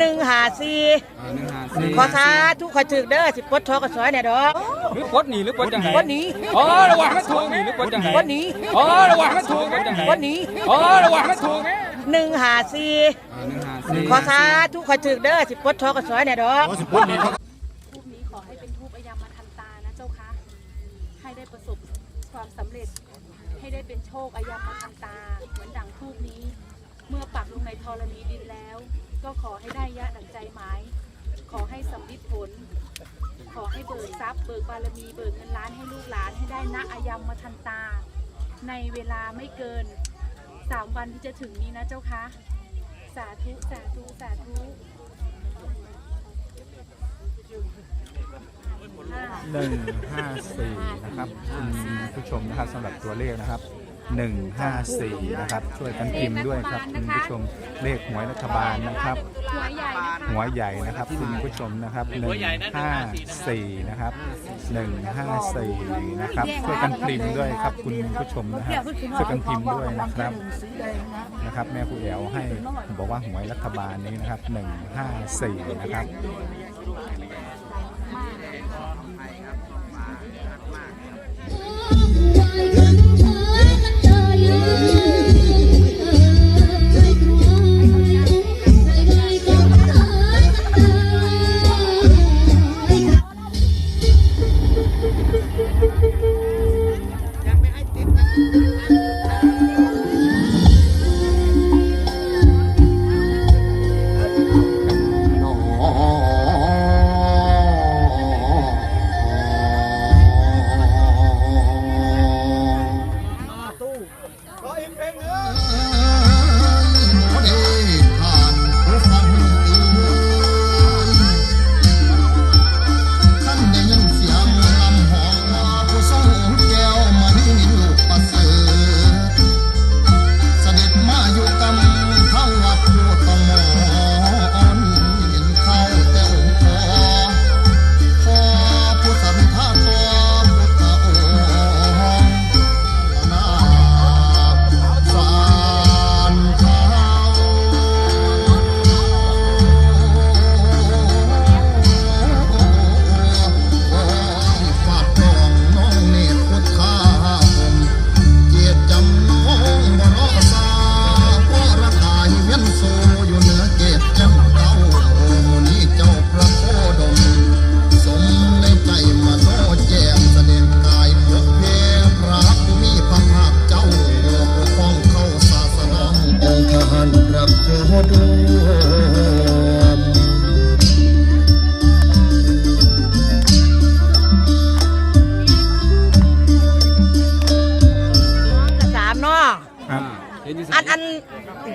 หนึ่งหาซีอ่าหนึ่งห้าสี่ขอสาทุกขอถึกเด้อสิปลดทอกระสอยเนี่ยดอกหรือปลดหนีหรือปลดจังไงปลดหนีอ๋อระหว่างนั้นถูกหนีหรือปลดจังไงปลดหนีอ๋อระหว่างนั้นถูกไหมจังไงปลดหนีอ๋อระหว่างนั้นถูกไหมหนึ่งหาซีอ่าหนึ่งห้าสี่ขอสาทุกขอถึกเด้อสิปลดทอกระสอยเนี่ยดอกทูบนี้ขอให้เป็นทูบอยามาทันตานะเจ้าคะให้ได้ประสบความสำเร็จให้ได้เป็นโชคอายามาทันตาเหมือนดังทูบนี้ เมื่อปักลงในธรณีดินแล้ว ก็ขอให้ได้ยะดังใจหมาย ขอให้สำลิดผล ขอให้เบิกทรัพย์เบิกบารมีเบิกเงินล้านให้ลูกหลานให้ได้ณอายามมาทันตา ในเวลาไม่เกินสามวันที่จะถึงนี้นะเจ้าคะสาธุสาธุสาธุหนึ่งห้าสี่นะครับคุณผู้ชมนะครับสำหรับตัวเลขนะครับ หนึ่งห้าสี่นะครับ ช่วยกันพิมพ์ด้วยครับคุณผู้ชมเลขหวยรัฐบาลนะครับ หัวใหญ่นะคะหัวใหญ่นะครับคุณผู้ชมนะครับหนึ่งห้าสี่นะครับหนึ่งห้าสี่นะครับ ช่วยกันพิมพ์ด้วยครับคุณผู้ชมนะครับช่วยกันพิมพ์ด้วยนะครับนะครับ แม่ครูแอวให้บอกว่าหวยรัฐบาลนี้นะครับหนึ่งห้าสี่นะครับ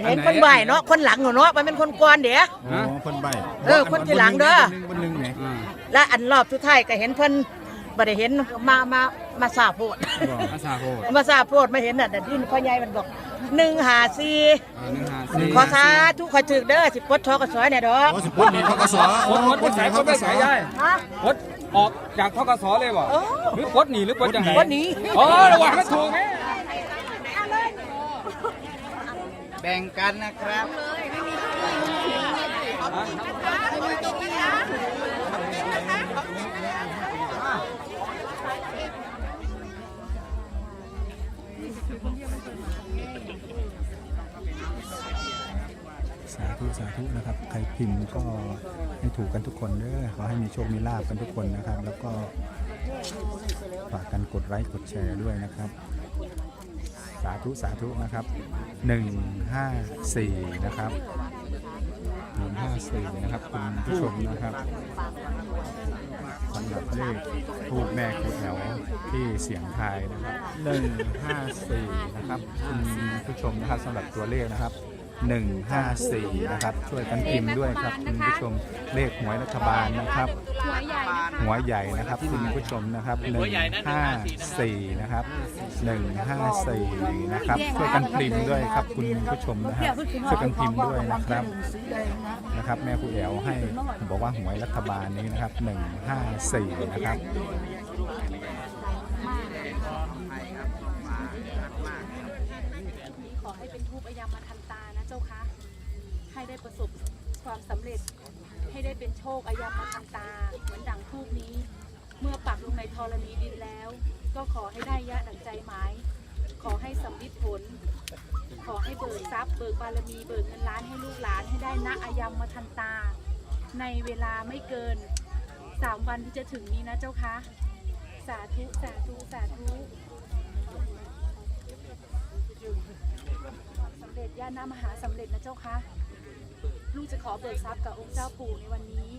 เห็นคนใบเนาะคนหลังเนาะมันเป็นคนก่อนเดี๋ยว อ๋อคนใบเออคนที่หลังเด้อบนหนึ่งบนหนึ่งไหนอ่าและอันรอบสุดท้ายก็เห็นเพิ่นบ่ได้เห็นมามามาสาโพดอาซาโคมาสาโพดมาเห็นน่ะแต่ที่พ่อใหญ่มันบอกหนึ่งหาซีอ่าหนึ่งห้าสี่ขอสาทุกขอถึกเด้อสิปลดทอกระสอยเนี่ยดอก哦哦โอ้สิบปุ่นนี้เขาก็สอปลดปลดปลดสายปลดไปสายได้ฮะปลดออกจากทกสเลยบ่เออ หรือปลดหนีหรือปลดจังไงปลดหนีอ๋อระหว่างนั้นถูกไหม แบ่งกันนะครับสาธุสาธุนะครับ ใครพิมพ์ก็ให้ถูกกันทุกคนเด้อขอให้มีโชค มีลาบกันทุกคนนะครับ แล้วก็ฝากกันกดไลค์กดแชร์ด้วยนะครับาธุสาธุนะครับ 154 นะครับ 154 นะครับคุณผู้ชมนะครับสำหรับเลขทูบแม่คูแถวที่เสียงไทยนะครับ 154 นะครับคุณผู้ชมนะครับสำหรับตัวเลขนะครับ 154 นะครับ ช่วยกันพิมพ์ด้วยครับคุณผู้ชมเลขหวยรัฐบาลนะครับ หัวใหญ่นะคะหัวใหญ่นะครับคุณผู้ชมนะครับ154 นะครับ 154 นะครับ ช่วยกันพิมพ์ด้วยครับคุณผู้ชมนะครับช่วยกันพิมพ์ด้วยนะครับนะครับแม่ครูแอวให้บอกว่าหวยรัฐบาลนี้นะครับ 154 นะครับขอให้เป็นทูบอยามาทัน จ้าคะ ให้ได้ประสบความสำเร็จ ให้ได้เป็นโชคอายัมมาทันตา เหมือนดังทูปนี้ เมื่อปักลงในธรณีดินแล้ว ก็ขอให้ได้ยะดังใจหมาย ขอให้สำลิดผล ขอให้เบิกทรัพย์เบิกบารมีเบิกเงินล้านให้ลูกหลานให้ได้ณอายัมมาทันตา ในเวลาไม่เกินสามวันที่จะถึงนี้นะเจ้าคะ สาธุ สาธุ สาธุความสำเร็จย่าหน้ามหาสำเร็จนะเจ้าคะลูกจะขอเบิกทรัพย์กับองค์เจ้าปู่ในวันนี้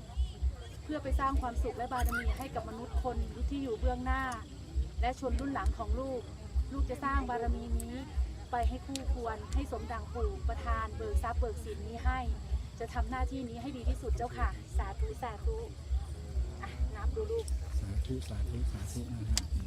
เพื่อไปสร้างความสุขและบารมีให้กับมนุษย์คนที่อยู่เบื้องหน้า และชนรุ่นหลังของลูก ลูกจะสร้างบารมีนี้ ไปให้คู่ควรให้สมดังปู่ประทานเบิกทรัพย์เบิกสินนี้ให้ จะทำหน้าที่นี้ให้ดีที่สุดเจ้าค่ะ สาธุสาธุอะนับดูลูก สาธุสาธุสาธุนะครับมา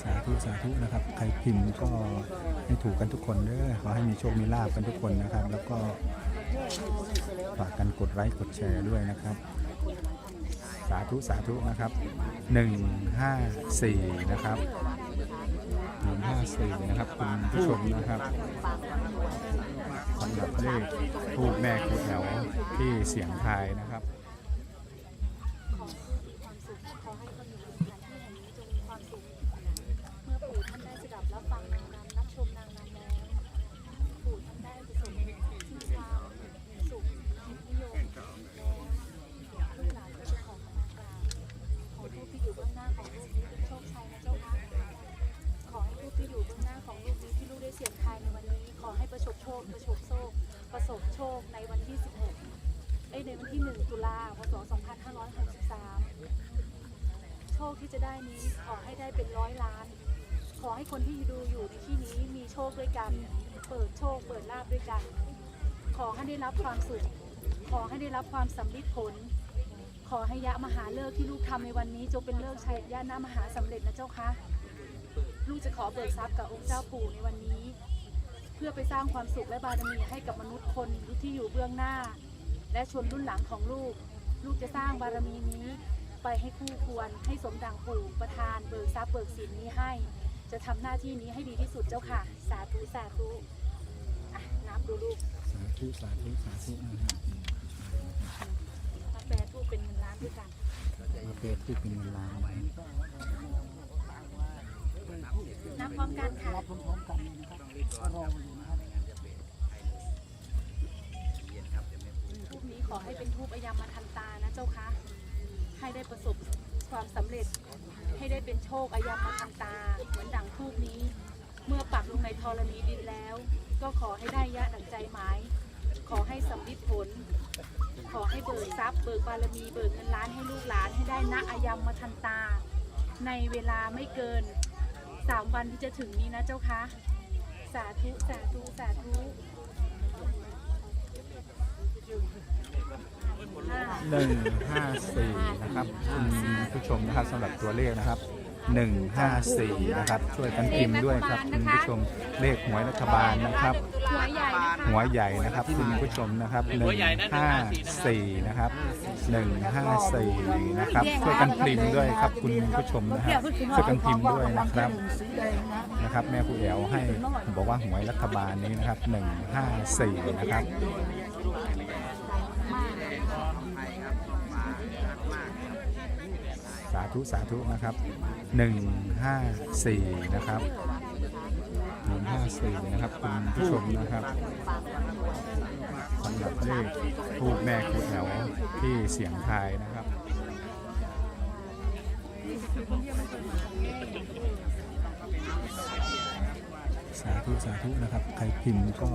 สาธุสาธุนะครับ ใครพิมพ์ก็ให้ถูกกันทุกคนเด้อขอให้มีโชค มีลาบกันทุกคนนะครับ แล้วก็ฝากกันกดไลค์กดแชร์ด้วยนะครับ สาธุสาธุนะครับ 154 นะครับ154 นะครับ คุณผู้ชมนะครับสำหรับเลขทูบแม่ครูแถวที่เสียงไทยนะครับ ที่จะได้นี้ขอให้ได้เป็นร้อยล้าน ขอให้คนที่ดูอยู่ในที่นี้มีโชคด้วยกัน เปิดโชคเปิดลาบด้วยกัน ขอให้ได้รับความสุข ขอให้ได้รับความสำลิดผล ขอให้ยะมหาเลิกที่ลูกทำในวันนี้จงเป็นเลิกชัยยะนามหาสำเร็จนะเจ้าคะลูกจะขอเบิกทรัพย์กับองค์เจ้าปู่ในวันนี้ เพื่อไปสร้างความสุขและบารมีให้กับมนุษย์คนที่อยู่เบื้องหน้า และชนรุ่นหลังของลูก ลูกจะสร้างบารมีนี้ ไปให้คู่ควร ให้สมดังปู่ประทานเบิกทรัพย์เบิกสินนี้ให้ จะทำหน้าที่นี้ให้ดีที่สุดเจ้าค่ะ สาธุสาธุอะนับดูลูกสาธุสาธุสาธุนะครับมาแปลทูปเป็นเงินล้านด้วยกันมาเปรตที่เป็นเงินล้านไว้นับพร้อมกันค่ะทูปนี้ขอให้เป็นทูปอายามาทันตานะเจ้าคะ ให้ได้ประสบความสำเร็จ ให้ได้เป็นโชคอายามาทันตา เหมือนดังทูปนี้ เมื่อปักลงในธรณีดินแล้ว ก็ขอให้ได้ยะดังใจหมาย ขอให้สำลิดผล ขอให้เบิกทรัพย์เบิกบารมีเบิกเงินล้านให้ลูกหลานให้ได้ณอายัมมาทันตา ในเวลาไม่เกินสามวันที่จะถึงนี้นะเจ้าคะ สาธุ สาธุ สาธุอ่า หนึ่งห้าสี่นะครับคุณผู้ชมนะครับสำหรับตัวเลขนะครับหนึ่งห้าสี่นะครับ ช่วยกันพิมพ์ด้วยครับคุณผู้ชมเลขหวยรัฐบาลนะครับ หัวใหญ่นะคะหัวใหญ่นะครับคุณผู้ชมนะครับหนึ่งห้าสี่นะครับหนึ่งห้าสี่นะครับช่วยกันพิมพ์ด้วยครับคุณผู้ชมนะครับช่วยกันพิมพ์ด้วยนะครับนะครับ แม่ครูแอวให้บอกว่าหวยรัฐบาลนี้นะครับหนึ่งห้าสี่นะครับ ธุสาธุนะครับหนึ่งห้าสี่นะครับหนึ่งห้าสี่นะครับคุณผู้ชมนะครับสำหรับเลขทูบแม่ครูแถวที่เสียงไทยนะครับสาธุสาธุนะครับ ใครพิมพ์ก็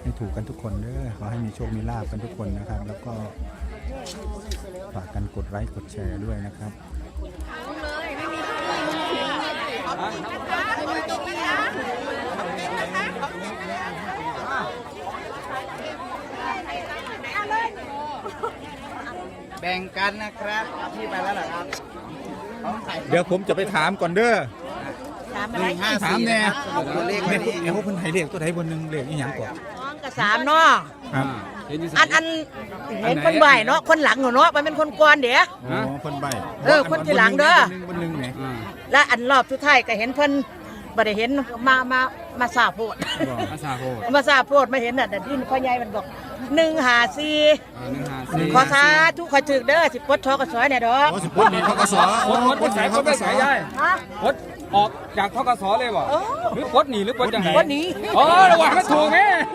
ให้ถูกกันทุกคนเด้อขอให้มีโชค มีลาบกันทุกคนนะครับ แล้วก็ฝากกันกดไลค์กดแชร์ด้วยนะครับ แบ่งกันนะครับเอาพี่ไปแล้วเหรอครับของใครเดี๋ยวผมจะไปถามก่อนเด้อสามหอะไรนึ่งห้าถามสี่แน่นะครับตัวเลขแม่วันนี้เอ้าเพิ่นให้เลขตัวใดบนหนึงเลขอีหยังก่อนน้องกับสามเนาะครับ เห็นอยู่อันอันเห็นคนใบเนาะคนหลังเนาะมันเป็นคนกวนเดี๋ยวอ๋อเพิ่นใบเออคนที่หลังเด้อ บนหนึงบนหนึงเนี่ยอ่าและอันรอบสุดท้ายก็เห็นเพิ่นบ่ได้เห็นมามามาสาโพดบอกอาซาโฮมาสาโพดมาเห็นน่ะแต่ที่พ่อใหญ่มันบอกหนึ่งหาสี่อ่าหนึ่งห้าสี่ขอสาทุกขอถึกเด้อสิปลดทอกระสอยเนี่ยดอกโอ้สิบปดนี่ทกสปลดปลดปลดสายเขาไม่สายยายฮะปลดออกจากทกสเลยบ่เออ หรือปลดหนีหรือปลดจังไหนวันนี้ อ๋อระวังมันถูกไหม